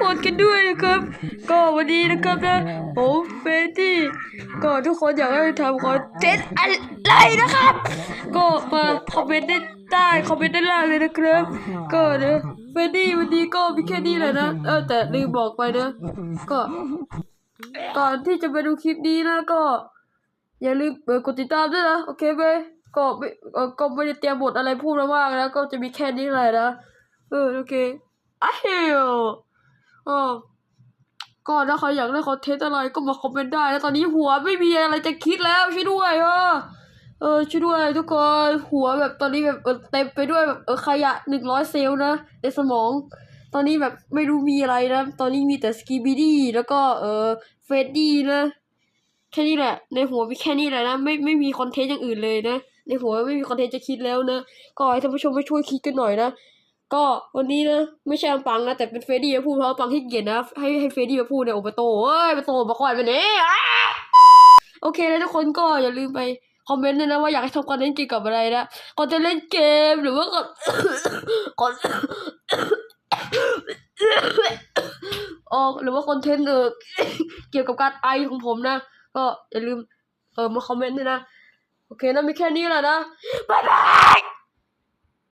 ทุกคนกันด้วยนะครับ ก็วันนี้นะครับนะผมเฟรดดี้ก็ทุกคนอยากให้ทำคอนเทนต์อะไรนะครับ ก็มาคอมเมนต์ได้ใต้คอมเมนต์ด้านล่างเลยนะครับ ก็นะเฟรดดี้วันนี้ก็มีแค่นี้แหละนะเออแต่ลืมบอกไปนะก็ ก่อนที่จะไปดูคลิปนี้นะก็ อย่าลืมกดติดตามด้วยนะ โอเคไหมก็ไม่ก็ไม่ได้เตรียมบทอะไรพูดมามากนะก็จะมีแค่นี้แหละนะเออโอเคอ้าว ออก็ถ้าใครอยากได้คอนเทนต์อะไรก็มาคอมเมนต์ได้แล้วตอนนี้หัวไม่มีอะไรจะคิดแล้วช่วยด้วยเออเออช่วยด้วยทุกคนหัวแบบตอนนี้แบบเออเต็มไปด้วยแบบเออขยะหนึ่งร้อยเซลล์นะในสมอง ตอนนี้แบบไม่รู้มีอะไรนะ ตอนนี้มีแต่สกีบีดี้แล้วก็เออเฟรดดี้นะแค่นี้แหละ ในหัวมีแค่นี้แหละนะไม่ไม่มีคอนเทนต์อย่างอื่นเลยนะ ในหัวไม่มีคอนเทนต์จะคิดแล้วนะก็ให้ท่านผู้ชมไปช่วยคิดกันหน่อยนะ ก็วันนี้นะไม่ใช่อังปังนะแต่เป็นเฟรดดี้มาพูดเพราะว่าปังที่เกียจนะให้ให้เฟรดดี้มาพูดเนี่ยโอปโตเอ้ยปโตมาก่อนไปเนี่ยอ้โอเคแล้วทุกคนก็อย่าลืมไปคอมเมนต์ด้วยนะว่าอยากให้ทำคอนเทนต์เกี่ยวกับอะไรนะคอนเทนต์เล่นเกมหรือว่าคอนออกหรือว่าคอนเทนต์เออเกี่ยวกับการไอของผมนะ ก็อย่าลืมเออมาคอมเมนต์ด้วยนะ โอเคนะมีแค่นี้แหละนะบ๊ายบาย